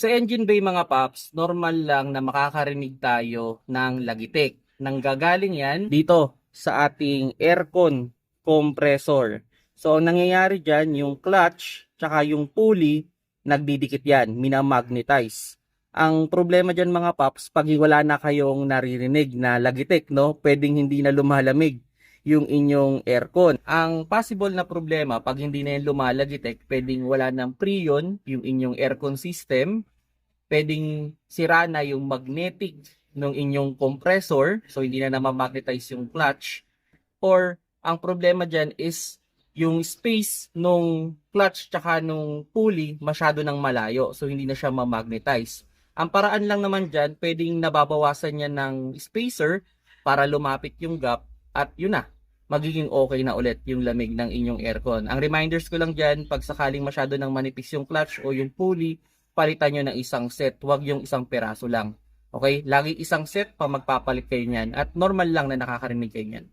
Sa engine bay mga paps, normal lang na makakarinig tayo ng lagitik. Nanggagaling yan dito sa ating aircon compressor. So, ang nangyayari dyan, yung clutch, tsaka yung pulley, nagdidikit yan, minamagnetize. Ang problema dyan mga paps, pag wala na kayong naririnig na lagitik, no, pwedeng hindi na lumalamig yung inyong aircon. Ang possible na problema pag hindi na yan lumalagitik, pwedeng wala ng preon yung inyong aircon system, pwedeng sira na yung magnetic ng inyong compressor, so hindi na namamagnetize yung clutch, or ang problema dyan is yung space nung clutch tsaka nung pulley masyado nang malayo, so hindi na siya mamagnetize. Ang paraan lang naman dyan, pwedeng nababawasan niya ng spacer para lumapit yung gap at yun na, magiging okay na ulit yung lamig ng inyong aircon. Ang reminders ko lang dyan, pag sakaling masyado nang manipis yung clutch o yung pulley, palitan nyo ng isang set, wag yung isang peraso lang. Okay? Lagi isang set pa magpapalit kayo niyan at normal lang na nakakarinig kayo niyan.